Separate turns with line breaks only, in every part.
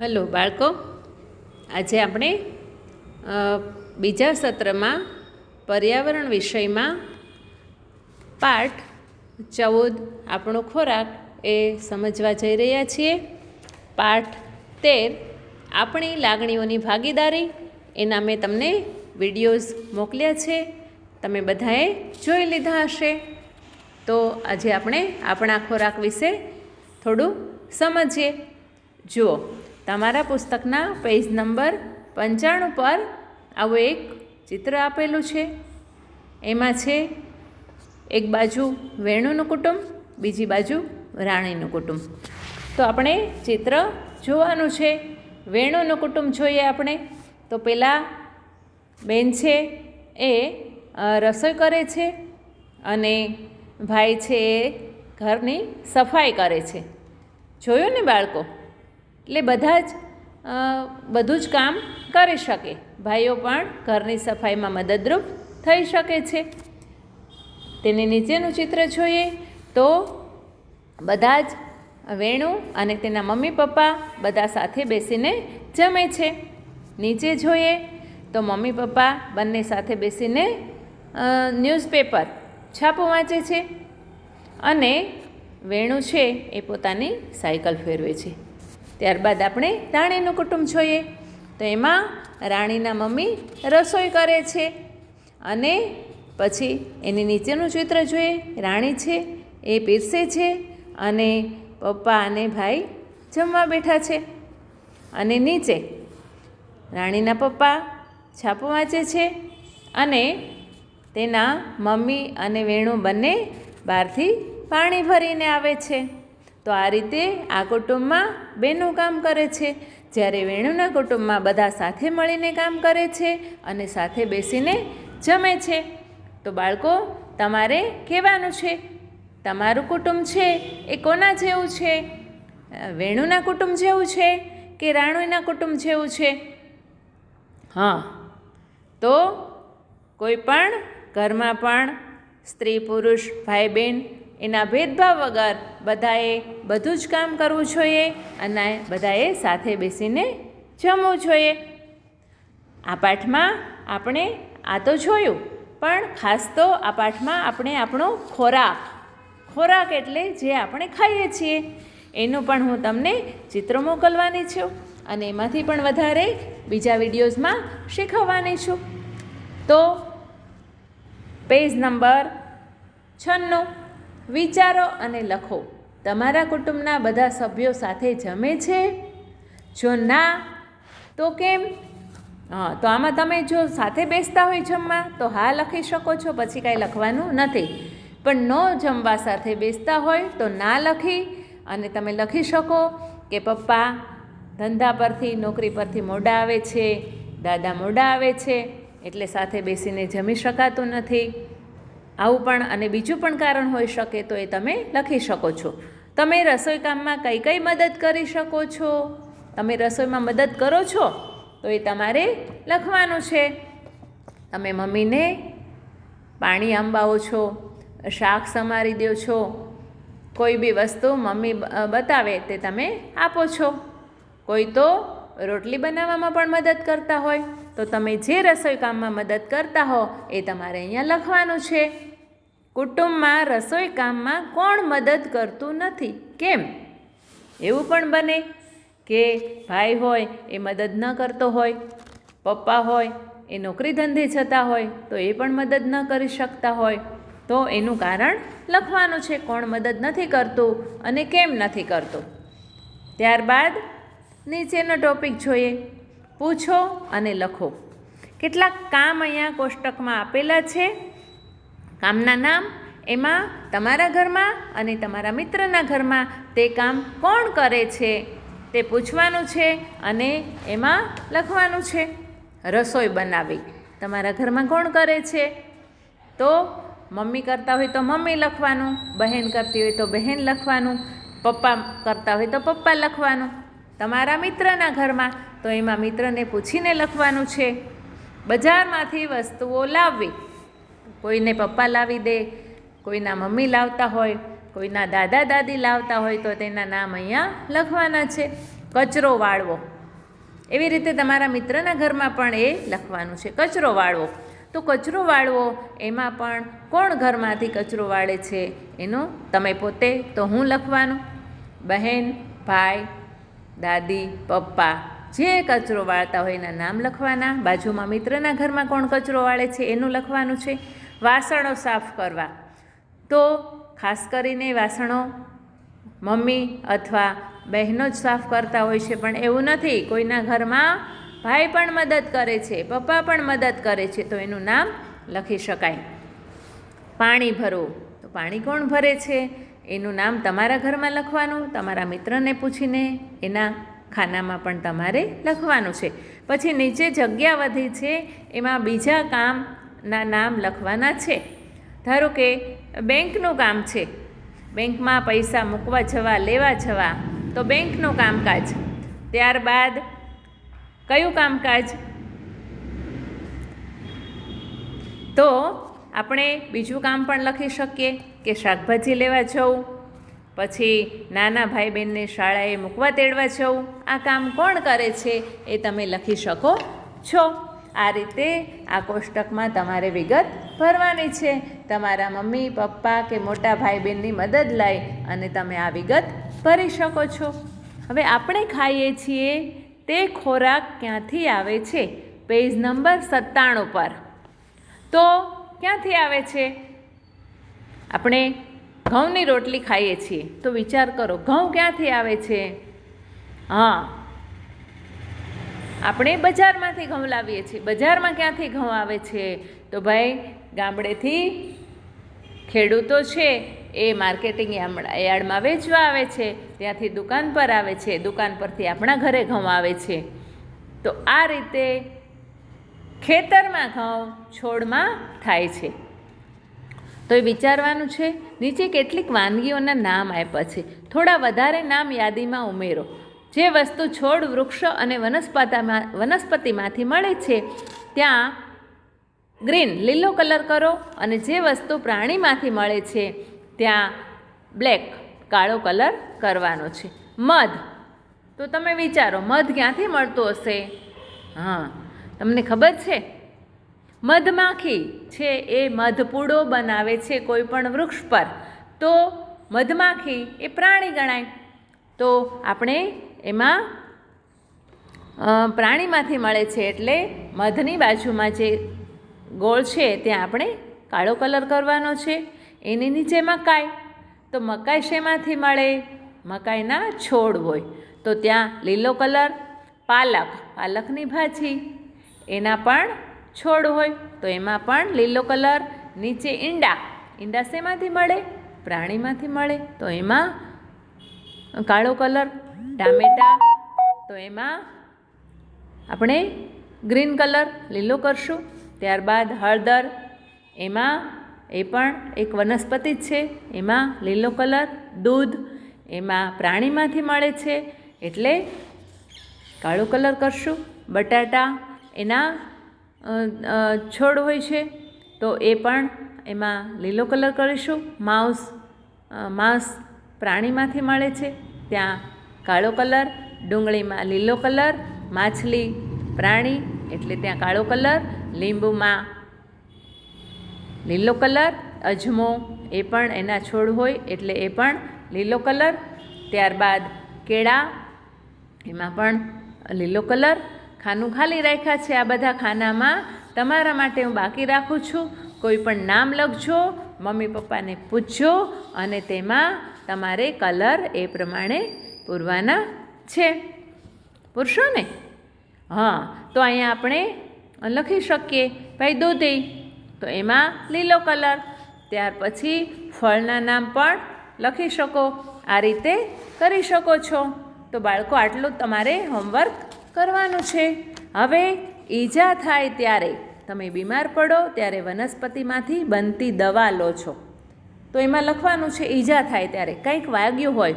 Hello, બાળકો. આજે આપણે બીજા સત્રમાં પર્યાવરણ વિષયમાં પાઠ ચૌદ, આપણો ખોરાક એ સમજવા જઈ રહ્યા છીએ. પાઠ તેર, આપણી લાગણીઓની ભાગીદારી. એના મેં તમને વિડીયોઝ મોકલ્યા છે. તમે બધાએ જોઈ લીધા હશે. તો આજે આપણે આપણા ખોરાક વિશે થોડું સમજીએ. જુઓ તમારા પુસ્તકના પેજ નંબર પંચાણું પર આવું એક ચિત્ર આપેલું છે. એમાં છે, એક બાજુ વેણુનું કુટુંબ, બીજી બાજુ રાણીનું કુટુંબ. તો આપણે ચિત્ર જોવાનું છે. વેણુનું કુટુંબ જોઈએ આપણે. તો પેલા બેન છે એ રસોઈ કરે છે અને ભાઈ છે એ ઘરની સફાઈ કરે છે. જોયું ને બાળકો? એટલે બધા જ બધું જ કામ કરી શકે. ભાઈઓ પણ ઘરની સફાઈમાં મદદરૂપ થઈ શકે છે. તેને નીચેનું ચિત્ર જોઈએ તો બધા જ વેણુ અને તેના મમ્મી પપ્પા બધા સાથે બેસીને જમે છે. નીચે જોઈએ તો મમ્મી પપ્પા બંને સાથે બેસીને ન્યૂઝપેપર છાપો વાંચે છે. અને વેણુ છે એ પોતાની સાયકલ ફેરવે છે. ત્યારબાદ આપણે રાણીનું કુટુંબ જોઈએ. તો એમાં રાણીના મમ્મી રસોઈ કરે છે અને પછી એની નીચેનું ચિત્ર જોઈએ. રાણી છે, એ પીરસે છે અને પપ્પા અને ભાઈ જમવા બેઠા છે. અને નીચે રાણીના પપ્પા છાપું વાંચે છે અને તેના મમ્મી અને વેણુ બંને બહારથી પાણી ભરીને આવે છે. તો આ રીતે આ કુટુંબમાં બેનું કામ કરે છે. જ્યારે વેણુના કુટુંબમાં બધા સાથે મળીને કામ કરે છે અને સાથે બેસીને જમે છે. તો બાળકો, તમારે કહેવાનું છે, તમારું કુટુંબ છે એ કોના જેવું છે? વેણુના કુટુંબ જેવું છે કે રાણુના કુટુંબ જેવું છે? હા, તો કોઈ પણ ઘરમાં પણ સ્ત્રી પુરુષ, ભાઈ બહેન એના ભેદભાવ વગર બધાએ બધું જ કામ કરવું જોઈએ અને બધાએ સાથે બેસીને જમવું જોઈએ. આ પાઠમાં આપણે આ તો જોયું, પણ ખાસ તો આ પાઠમાં આપણે આપણો ખોરાક ખોરાક એટલે જે આપણે ખાઈએ છીએ, એનું પણ હું તમને ચિત્ર મોકલવાની છું અને એમાંથી પણ વધારે બીજા વિડીયોઝમાં શીખવવાની છું. તો, પેજ નંબર છન્નું. વિચારો અને લખો. તમારા કુટુંબના બધા સભ્યો સાથે જમે છે? જો ના, તો કેમ? હા તો આમાં તમે જો સાથે બેસતા હોય જમવા, તો હા લખી શકો છો, પછી કાંઈ લખવાનું નથી. પણ ન જમવા સાથે બેસતા હોય, તો ના લખી અને તમે લખી શકો કે પપ્પા ધંધા પરથી, નોકરી પરથી મોડા આવે છે, દાદા મોડા આવે છે, એટલે સાથે બેસીને જમી શકાતું નથી. આવું પણ અને બીજું પણ કારણ હોઈ શકે તો એ તમે લખી શકો છો. તમે રસોઈ કામમાં કઈ કઈ મદદ કરી શકો છો? તમે રસોઈમાં મદદ કરો છો? તો એ તમારે લખવાનું છે. તમે મમ્મીને પાણી આંબાવો છો, શાક સમારી દો છો, કોઈ બી વસ્તુ મમ્મી બતાવે તે તમે આપો છો. કોઈ તો રોટલી બનાવવામાં પણ મદદ કરતા હોય. તો તમે જે રસોઈ કામમાં મદદ કરતા હો એ તમારે અહીંયા લખવાનું છે. કુટુંબમાં રસોઈ કામમાં કોણ મદદ કરતું નથી? કેમ? એવું પણ બને કે ભાઈ હોય એ મદદ ન કરતો હોય, પપ્પા હોય એ નોકરી ધંધે જતા હોય તો એ પણ મદદ ન કરી શકતા હોય. તો એનું કારણ લખવાનું છે કોણ મદદ નથી કરતું અને કેમ નથી કરતું. ત્યારબાદ નીચેનો ટોપિક જોઈએ. પૂછો અને લખો. કેટલાક કામ અહીંયા કોષ્ટકમાં આપેલા છે. કામના નામ, એમાં તમારા ઘરમાં અને તમારા મિત્રના ઘરમાં તે કામ કોણ કરે છે? તે પૂછવાનું છે અને એમાં લખવાનું છે. રસોઈ બનાવી. તમારા ઘરમાં કોણ કરે છે? તો મમ્મી કરતા હોય તો મમ્મી લખવાનું, બહેન કરતી હોય તો બહેન લખવાનું, પપ્પા કરતા હોય તો પપ્પા લખવાનું. તમારા મિત્રના ઘરમાં તો એમાં મિત્રને પૂછીને લખવાનું છે, બજારમાંથી વસ્તુઓ લાવવી. કોઈને પપ્પા લાવી દે, કોઈના મમ્મી લાવતા હોય, કોઈના દાદા દાદી લાવતા હોય તો તેના નામ અહીંયા લખવાના છે, કચરો વાળવો. એવી રીતે તમારા મિત્રના ઘરમાં પણ એ લખવાનું છે, કચરો વાળવો. તો કચરો વાળવો એમાં પણ કોણ ઘરમાંથી કચરો વાળે છે એનું તમે પોતે તો હું લખવાનું? બહેન, ભાઈ, દાદી, પપ્પા. જે કચરો વાળતા હોય એના નામ લખવાના. બાજુમાં મિત્રના ઘરમાં કોણ કચરો વાળે છે એનું લખવાનું છે. વાસણો સાફ કરવા. તો ખાસ કરીને વાસણો મમ્મી અથવા બહેનો જ સાફ કરતા હોય છે, પણ એવું નથી. કોઈના ઘરમાં ભાઈ પણ મદદ કરે છે, પપ્પા પણ મદદ કરે છે, તો એનું નામ લખી શકાય. પાણી ભરો. તો પાણી કોણ ભરે છે? એનું નામ તમારા ઘરમાં લખવાનું. તમારા મિત્રને પૂછીને એના ખાનામાં પણ તમારે લખવાનું છે. પછી નીચે જગ્યા વધી છે, એમાં બીજા કામના નામ લખવાના છે. ધારો કે, બેંકનું કામ છે. બેંકમાં પૈસા મૂકવા જવા, લેવા જવા, તો બેંકનું કામકાજ. ત્યારબાદ, કયું કામકાજ? તો આપણે બીજું કામ પણ લખી શકીએ કે શાકભાજી લેવા જવું પછી નાના ભાઈ બહેનને શાળાએ મૂકવા તેડવા જવું. આ કામ કોણ કરે છે એ તમે લખી શકો છો. આ રીતે આ કોષ્ટકમાં તમારે વિગત ભરવાની છે. તમારા મમ્મી, પપ્પા કે મોટા ભાઈ બહેનની મદદ લઈ અને તમે આ વિગત ભરી શકો છો. હવે આપણે ખાઈએ છીએ તે ખોરાક ક્યાંથી આવે છે? પેજ નંબર સત્તાણું પર. તો ક્યાંથી આવે છે? આપણે ઘઉંની રોટલી ખાઈએ છીએ. તો વિચાર કરો, ઘઉં ક્યાંથી આવે છે? હા. આપણે બજારમાંથી ઘઉં લાવીએ છીએ. બજારમાં ક્યાંથી ઘઉં આવે છે? તો ભાઈ, ગામડેથી ખેડૂતો છે, એ માર્કેટિંગ યાર્ડમાં વેચવા આવે છે, ત્યાંથી દુકાન પર આવે છે, દુકાન પરથી આપણા ઘરે ઘઉં આવે છે. તો આ રીતે ખેતરમાં ઘઉં છોડમાં થાય છે. તો એ વિચારવાનું છે, નીચે કેટલીક વાનગીઓના નામ આપ્યા છે. થોડા વધારે નામ યાદીમાં ઉમેરો. જે વસ્તુ છોડ, વૃક્ષ અને વનસ્પતામાં, વનસ્પતિમાંથી મળે છે, ત્યાં ગ્રીન, લીલો કલર કરો અને જે વસ્તુ પ્રાણીમાંથી મળે છે, ત્યાં બ્લેક, કાળો કલર કરવાનો છે. મધ. તો તમે વિચારો, મધ ક્યાંથી મળતું હશે? હા, તમને ખબર છે? મધમાખી છે એ મધપૂડો બનાવે છે કોઈ પણ વૃક્ષ પર. તો મધમાખી એ પ્રાણી ગણાય. તો આપણે એમાં પ્રાણીમાંથી મળે છે એટલે મધની બાજુમાં જે ગોળ છે ત્યાં આપણે કાળો કલર કરવાનો છે. એની નીચે મકાઈ. તો મકાઈ શેમાંથી મળે? મકાઈના છોડ હોય. તો ત્યાં લીલો કલર, પાલક. પાલકની ભાજી. એના પણ છોડ હોય, તો એમાં પણ લીલો કલર, નીચે ઈંડા. ઈંડા શેમાંથી મળે? પ્રાણીમાંથી મળે. તો એમાં કાળો કલર, ટામેટા. તો એમાં આપણે ગ્રીન કલર, લીલો કરશું. ત્યારબાદ હળદર. એમાં એ પણ એક વનસ્પતિ જ છે. એમાં લીલો કલર, દૂધ. એમાં પ્રાણીમાંથી મળે છે. એટલે કાળો કલર કરશું. બટાટા. એના છોડ હોય છે, તો એ પણ એમાં લીલો કલર કરીશું. માઉસ માંસ પ્રાણીમાંથી મળે છે. ત્યાં કાળો કલર, ડુંગળીમાં લીલો કલર, માછલી પ્રાણી, એટલે ત્યાં કાળો કલર, લીંબુમાં લીલો કલર, અજમો એ પણ એના છોડ હોય, એટલે એ પણ લીલો કલર. ત્યારબાદ કેળા, એમાં પણ લીલો કલર. ખાનું ખાલી રાખ્યા છે આ બધા ખાનામાં. તમારા માટે હું બાકી રાખું છું. કોઈ પણ નામ લખજો, મમ્મી પપ્પાને પૂછજો અને તેમાં તમારે કલર એ પ્રમાણે પૂરવાના છે. પૂરશો ને? હા, તો અહીંયા આપણે લખી શકીએ. ભાઈ દૂધી, તો એમાં લીલો કલર. ત્યાર પછી ફળના નામ પણ લખી શકો. આ રીતે કરી શકો છો. તો બાળકો, આટલું તમારે હોમવર્ક કરવાનું છે. હવે ઈજા થાય ત્યારે તમે બીમાર પડો ત્યારે વનસ્પતિમાંથી બનતી દવા લો છો. તો એમાં લખવાનું છે ઈજા થાય ત્યારે. કંઈક વાગ્યું હોય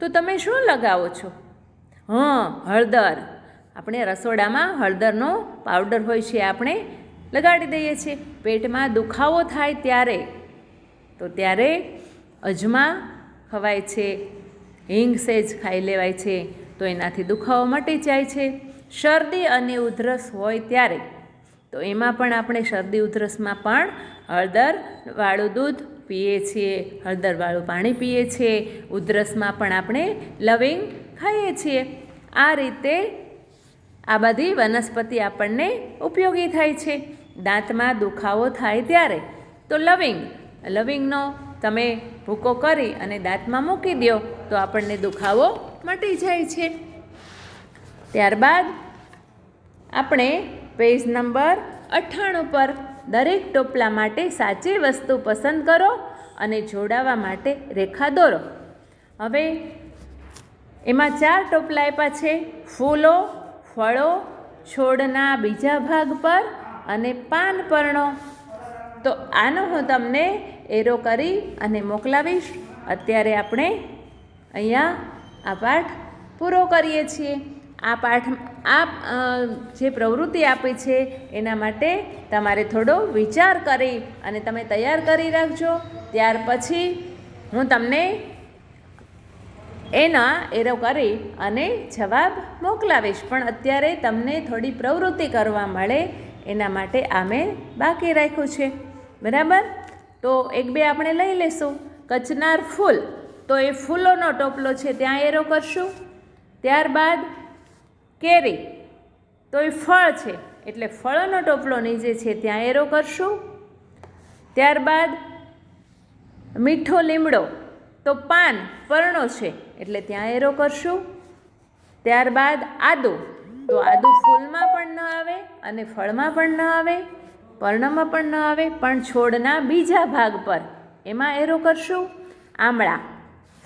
તો તમે શું લગાવો છો? હં, હળદર. આપણે રસોડામાં હળદરનો પાવડર હોય છે આપણે લગાડી દઈએ છીએ. પેટમાં દુખાવો થાય ત્યારે. તો ત્યારે અજમા ખવાય છે. હિંગ સેજ ખાઈ લેવાય છે. તો એનાથી દુખાવો મટી જાય છે. શરદી અને ઉધરસ હોય ત્યારે. તો એમાં પણ આપણે શરદી ઉધરસમાં પણ હળદરવાળું દૂધ પીએ છીએ, હળદરવાળું પાણી પીએ છીએ, ઉધરસમાં પણ આપણે લવિંગ ખાઈએ છીએ. આ રીતે આ બધી વનસ્પતિ આપણને ઉપયોગી થાય છે. દાંતમાં દુખાવો થાય ત્યારે. તો લવિંગ, લવિંગનો તમે ભૂકો કરી અને દાંતમાં મૂકી દો તો આપણને દુખાવો મટી જાય છે. ત્યારબાદ આપણે પેજ નંબર અઠ્ઠાણું પર દરેક ટોપલા માટે સાચી વસ્તુ પસંદ કરો અને જોડાવા માટે રેખા દોરો. હવે એમાં ચાર ટોપલા આપ્યા છે. ફૂલો, ફળો, છોડના બીજા ભાગ પર અને પાન પરણો તો આનો હું તમને એરો કરી અને મોકલાવીશ. અત્યારે આપણે અહીંયા આ પાઠ પૂરો કરીએ છીએ. આ પાઠ, આ જે પ્રવૃત્તિ આપી છે, એના માટે તમારે થોડો વિચાર કરી અને તમે તૈયાર કરી રાખજો. ત્યાર પછી હું તમને એના એરો કરી અને જવાબ મોકલાવીશ. પણ અત્યારે તમને થોડી પ્રવૃત્તિ કરવા મળે, એના માટે આ મેં બાકી રાખ્યું છે. બરાબર? તો એક બે આપણે લઈ લેશું. કચનાર ફૂલ. તો એ ફૂલોનો ટોપલો છે ત્યાં એરો કરશું. ત્યારબાદ કેરી. તો એ ફળ છે. એટલે ફળનો ટોપલો નીચે છે ત્યાં એરો કરશું. ત્યારબાદ મીઠો લીમડો. તો પાન, પર્ણો છે. એટલે ત્યાં એરો કરશું. ત્યારબાદ આદુ. તો આદુ ફૂલમાં પણ ન આવે અને ફળમાં પણ ન આવે. પર્ણમાં પણ ન આવે, પણ છોડના બીજા ભાગ પર એમાં એરો કરશું? આમળા.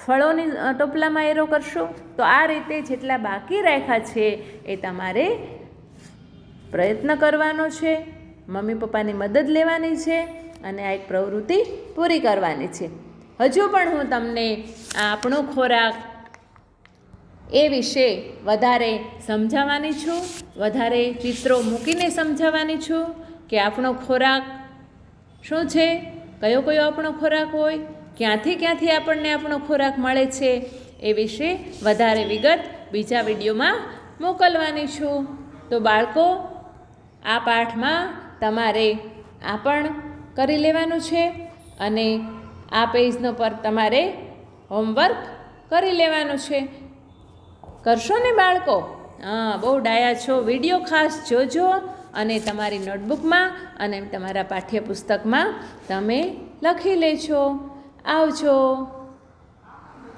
ફળોની ટોપલામાં એરો કરશું? તો આ રીતે જેટલા બાકી રાખ્યા છે એ તમારે પ્રયત્ન કરવાનો છે. મમ્મી પપ્પાની મદદ લેવાની છે અને આ એક પ્રવૃત્તિ પૂરી કરવાની છે. હજુ પણ હું તમને આપણો ખોરાક એ વિશે વધારે સમજાવવાની છું, વધારે ચિત્રો મૂકીને સમજાવવાની છું. કે આપણો ખોરાક શું છે? કયો કયો આપણો ખોરાક હોય? ક્યાંથી ક્યાંથી આપણને આપણો ખોરાક મળે છે? એ વિશે વધારે વિગત બીજા વિડીયોમાં મોકલવાની છું. તો બાળકો, આ પાઠમાં તમારે આ પણ કરી લેવાનું છે અને આ પેજનો પર તમારે હોમવર્ક કરી લેવાનું છે. કરશો ને બાળકો? હા, બહુ ડાયા છો. વીડિયો ખાસ જોજો. અને તમારી નોટબુકમાં અને તમારા પાઠ્યપુસ્તકમાં તમે લખી લેજો. આવજો.